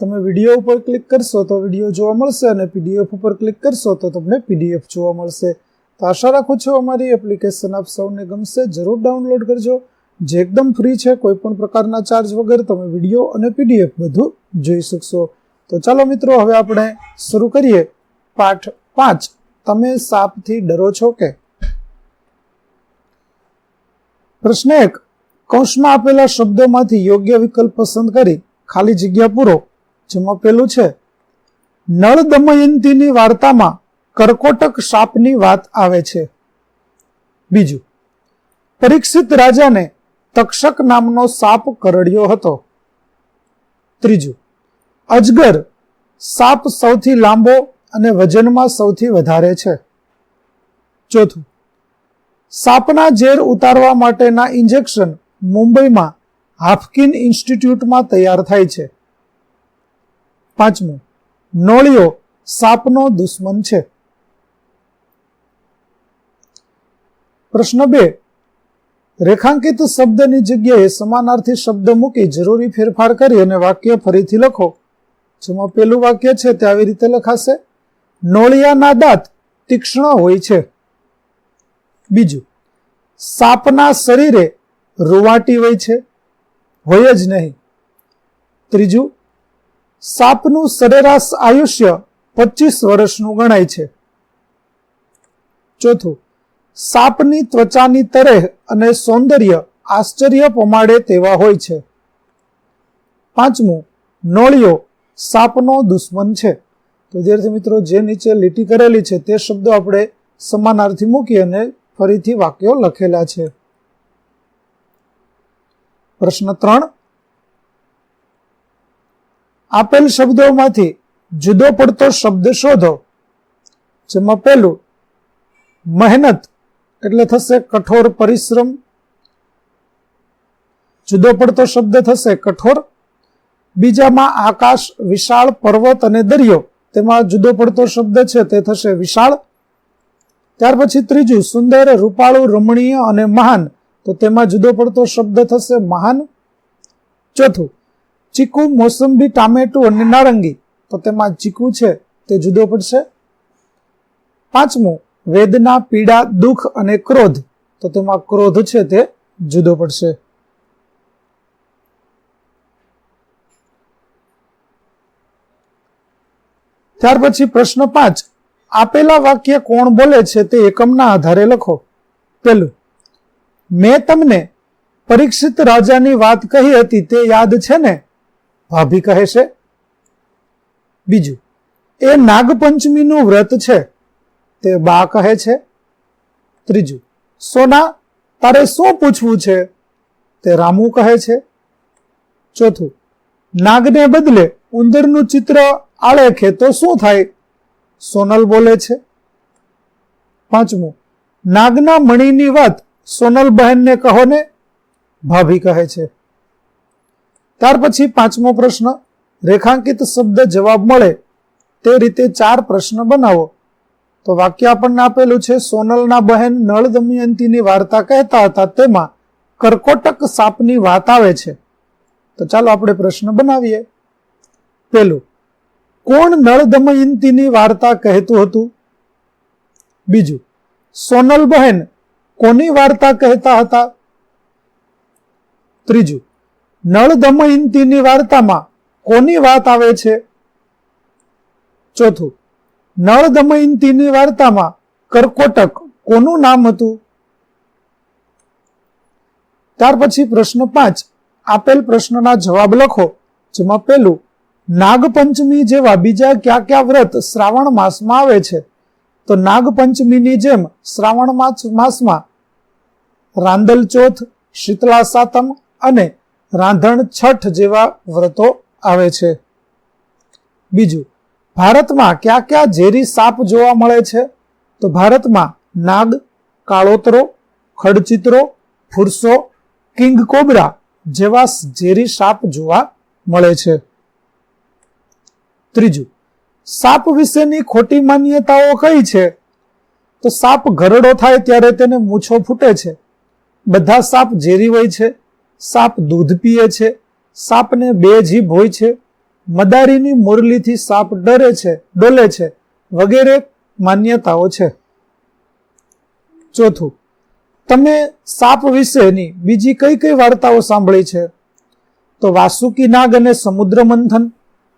તમે વીડિયો ઉપર ક્લિક કરશો તો વીડિયો જોવા મળશે અને પીડીએફ ઉપર ક્લિક કરશો તો તમને પીડીએફ જોવા મળશે. તો આશા રાખું છું અમારી એપ્લિકેશન આપ સૌને ગમશે. જરૂર ડાઉનલોડ કરજો. જે એકદમ ફ્રી છે, કોઈ પણ પ્રકારના ચાર્જ વગર તમે વીડિયો અને પીડીએફ બધું જોઈ શકશો. તો ચાલો મિત્રો, હવે આપણે શરૂ કરીએ. પાઠ પાંચ. તમે સાપથી ડરો છો કે? પ્રશ્ન એક. કૌંસમાં આપેલા શબ્દોમાંથી યોગ્ય વિકલ્પ પસંદ કરી ખાલી જગ્યા પૂરો. જેમાં પેલું છે, નળ દમયંતીની વાર્તામાં કરકોટક સાપની વાત આવે છે. બીજું, પરીક્ષિત રાજાને તક્ષક નામનો સાપ કરડ્યો હતો. ત્રીજું, અજગર સાપ સૌથી લાંબો અને વજનમાં સૌથી વધારે છે. ચોથું, સાપના ઝેર ઉતારવા માટેના ઇન્જેક્શન મુંબઈમાં હાફકિન ઇન્સ્ટિટ્યૂટમાં તૈયાર થાય છે. પાંચમું, નોળિયો સાપનો દુશ્મન છે. પ્રશ્ન બે, રેખાંકિત શબ્દની જગ્યાએ સમાનાર્થી શબ્દ મૂકી જરૂરી ફેરફાર કરી અને વાક્ય ફરીથી લખો. જેમાં પેલું વાક્ય છે તે આવી રીતે લખાશે, નોળિયાના દાંત તીક્ષ્ણ હોય છે. બીજું, સાપના શરીરે રૂવાટી હોય છે. હોય જ નહીં. ત્રીજું સાપનું સરેરાશ આયુષ્ય પચીસ વર્ષનું ગણાય છે. ચોથું, સાપની ત્વચાની તરેહ અને સૌંદર્ય આશ્ચર્ય પમાડે તેવા હોય છે. પાંચમું, નોળિયો સાપનો દુશ્મન છે. તો વિદ્યાર્થી મિત્રો, જે નીચે લીટી કરેલી છે, તે શબ્દો આપણે સમાનાર્થી મૂકી અને ફરીથી વાક્યો લખેલા છે. પ્રશ્ન ત્રણ આપેલ શબ્દોમાંથી જુદો પડતો શબ્દ શોધો, જેમાં પહેલું, મહેનત, એટલે થશે કઠોર પરિશ્રમ. જુદો પડતો શબ્દ થશે કઠોર. બીજામાં આકાશ, વિશાળ, પર્વત અને દરિયો, તેમાં જુદો પડતો શબ્દ છે, તે થશે વિશાળ. ત્યાર પછી ત્રીજું, સુંદર, રૂપાળું, રમણીય અને મહાન, તો તેમાં જુદો પડતો શબ્દ થશે મહાન. ચોથું ચીકુ, મોસંબી, ટામેટું અને નારંગી. તો તેમાં ચીકુ છે, તે જુદો પડશે. પાંચમું, વેદના, પીડા, દુઃખ અને ક્રોધ. તો તેમાં ક્રોધ છે, તે જુદો પડશે. ત્યાર પછી પ્રશ્ન પાંચ, આપેલા વાક્ય કોણ બોલે છે, તે એકમના આધારે લખો. પેલું મેં તમને પરીક્ષિત રાજાની વાત કહી હતી, તે યાદ છે ને? ભાભી કહે છે? બીજું, એ નાગપંચમીનું વ્રત છે, તે બા કહે છે? ત્રીજું, સોના, તારે શું પૂછવું છે? તે રામુ કહે છે. ચોથું, નાગને બદલે ઉંદરનું ચિત્ર આળેખે તો શું થાય? સોનલ બોલે છે. પાંચમું, નાગના મણીની વાત સોનલ બહેનને કહો ને? ભાભી કહે છે. ત્યાર પછી પાંચમો પ્રશ્ન, રેખાંકિત શબ્દ જવાબ મળે તે રીતે ચાર પ્રશ્ન બનાવો. તો વાક્ય આપણને આપેલું છે, સોનલના બહેન નળ દમયંતીની વાર્તા કહેતા હતા, તેમાં કરકોટક સાપની વાત આવે છે. તો ચાલો આપણે પ્રશ્ન બનાવીએ. પેલું, કોણ નળ દમયંતીની વાર્તા કહેતું હતું? બીજું, સોનલ બહેન કોની વાર્તા કહેતા હતા? ત્રીજું નળ દમયંતીની વાર્તામાં કોની વાત આવે છે? ચોથું નળ દમયંતીની વાર્તામાં કરકોટક કોનું નામ હતું? ત્યાર પછી પ્રશ્ન પાંચ, આપેલ પ્રશ્નના જવાબ લખો, જેમાં પેલું નાગપંચમી જેવા બીજા કયા કયા વ્રત શ્રાવણ માસમાં આવે છે? તો નાગપંચમીની જેમ શ્રાવણ માસમાં રાંદલ ચોથ શીતળા સાતમ અને રાંધણ છઠ જેવા વ્રતો આવે છે. બીજું, ભારતમાં કયા કયા ઝેરી સાપ જોવા મળે છે? તો ભારતમાં નાગ, કાળોતરો, ખડચિત્રો, ફુરસો, કિંગ કોબરા જેવા ઝેરી સાપ જોવા મળે છે. ત્રીજું, સાપ વિશેની ખોટી માન્યતાઓ કઈ છે? તો સાપ ઘરડો થાય ત્યારે તેને મૂછો ફૂટે છે. બધા સાપ ઝેરી હોય છે. સાપ દૂધ પીએ છે, સાપને બે જીભ હોય છે, મદારીની મુરલીથી સાપ ડરે છે, ડોલે છે, વગેરે માન્યતાઓ છે. ચોથું, તમે સાપ વિશેની બીજી કઈ કઈ વાર્તાઓ સાંભળી છે? તો વાસુકી નાગ અને સમુદ્ર મંથન,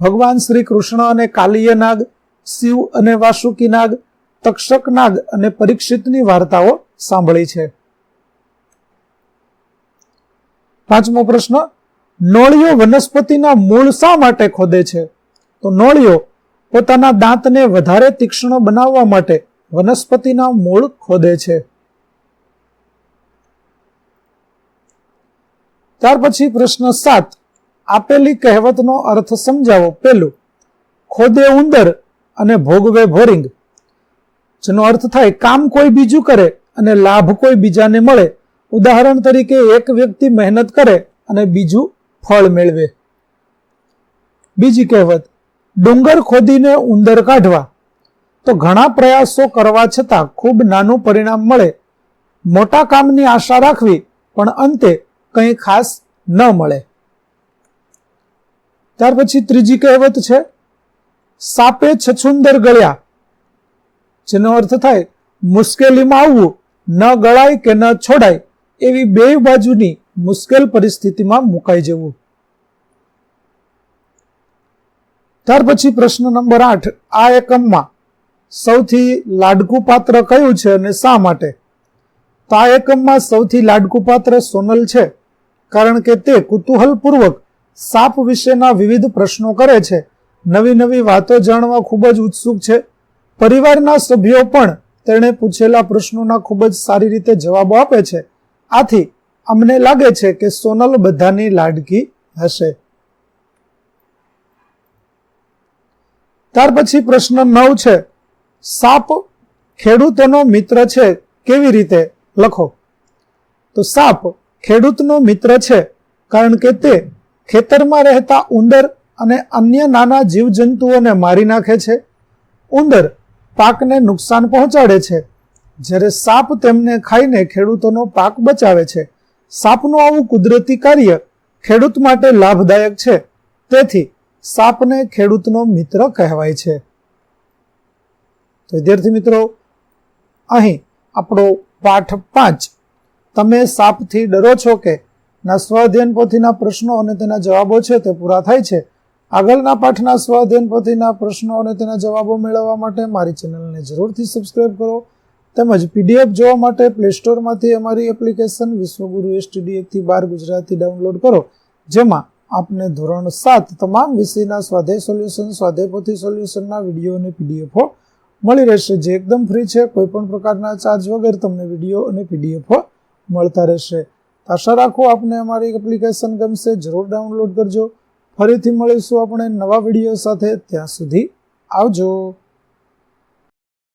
ભગવાન શ્રી કૃષ્ણ અને કાલિય નાગ, શિવ અને વાસુકી નાગ, તક્ષક નાગ અને પરીક્ષિતની વાર્તાઓ સાંભળી છે. પાંચમો પ્રશ્ન, નોળિયો વનસ્પતિના મૂળ શા માટે ખોદે છે? તો નોળિયો પોતાના દાંતને વધારે તીક્ષ્ણ બનાવવા માટે વનસ્પતિના મૂળ ખોદે છે. ત્યાર પછી પ્રશ્ન સાત, આપેલી કહેવતનો અર્થ સમજાવો. પેલું ખોદે ઉંદર અને ભોગવે ભોરિંગ. જેનો અર્થ થાય, કામ કોઈ બીજું કરે અને લાભ કોઈ બીજાને મળે ઉદાહરણ તરીકે એક વ્યક્તિ મહેનત કરે અને બીજું ફળ મેળવે. બીજી કહેવત, ડુંગર ખોદીને ઉંદર કાઢવા. તો ઘણા પ્રયાસો કરવા છતાં ખૂબ નાનું પરિણામ મળે. મોટા કામની આશા રાખવી પણ અંતે કંઈ ખાસ ન મળે. ત્યાર પછી ત્રીજી કહેવત છે, સાપે છછુંદર ગળ્યા. જેનો અર્થ થાય, મુશ્કેલીમાં આવવું, ન ગળાય કે ન છોડાય. એવી બે બાજુની મુશ્કેલ પરિસ્થિતિમાં મુકાઈ જવું. ત્યાર પછી પ્રશ્ન નંબર આઠ, આ એકમમાં સૌથી લાડકું પાત્ર કયું છે અને શા માટે? તો આ એકમમાં સૌથી લાડકું પાત્ર સોનલ છે, કારણ કે તે કુતૂહલપૂર્વક સાપ વિશેના વિવિધ પ્રશ્નો કરે છે. નવી નવી વાતો જાણવા ખૂબ જ ઉત્સુક છે. પરિવારના સભ્યો પણ તેણે પૂછેલા પ્રશ્નોના ખૂબ જ સારી રીતે જવાબો આપે છે. આથી અમને લાગે છે કે સોનલ બધાની લાડકી હશે. ત્યાર પછી પ્રશ્ન નવ છે, સાપ ખેડૂતોનો મિત્ર છે કેવી રીતે? લખો. તો સાપ ખેડૂતનો મિત્ર છે કારણ કે તે ખેતરમાં રહેતા ઉંદર અને અન્ય નાના જીવજંતુઓને મારી નાખે છે. ઉંદર પાકને નુકસાન પહોંચાડે છે. જ્યારે સાપ તેમને ખાઈને ખેડૂતોનો પાક બચાવે છે, સાપનું આવું કુદરતી કાર્ય ખેડૂત માટે લાભદાયક છે. તેથી સાપને ખેડૂતનો મિત્ર કહેવાય છે. તો વિદ્યાર્થી મિત્રો, અહીં આપણો પાઠ પાંચ. તમે સાપથી ડરો છો કે ના સ્વાધ્યન પોથીના પ્રશ્નો અને તેના જવાબો છે તે પૂરા થાય છે? આગળના પાઠના સ્વાધ્યન પોથીના પ્રશ્નો અને તેના જવાબો મેળવવા માટે મારી ચેનલને જરૂરથી સબસ્ક્રાઈબ કરો. તેમજ પીડીએફ જોવા માટે પ્લે સ્ટોરમાંથી અમારી એપ્લિકેશન વિશ્વગુરુ એસટીડીએથી બાર ગુજરાતી ડાઉનલોડ કરો, જેમાં આપને ધોરણ સાત તમામ વિષયના સ્વાધ્યાય સોલ્યુશન સ્વાધ્યાયપોથી સોલ્યુશનના વીડિયો અને પીડીએફો મળી રહેશે, જે એકદમ ફ્રી છે કોઈ પણ પ્રકારના ચાર્જ વગર તમને વીડિયો અને પીડીએફો મળતા રહેશે. આશા રાખો આપને અમારી એપ્લિકેશન ગમશે, જરૂર ડાઉનલોડ કરજો. ફરીથી મળીશું આપણે નવા વીડિયો સાથે, ત્યાં સુધી આવજો.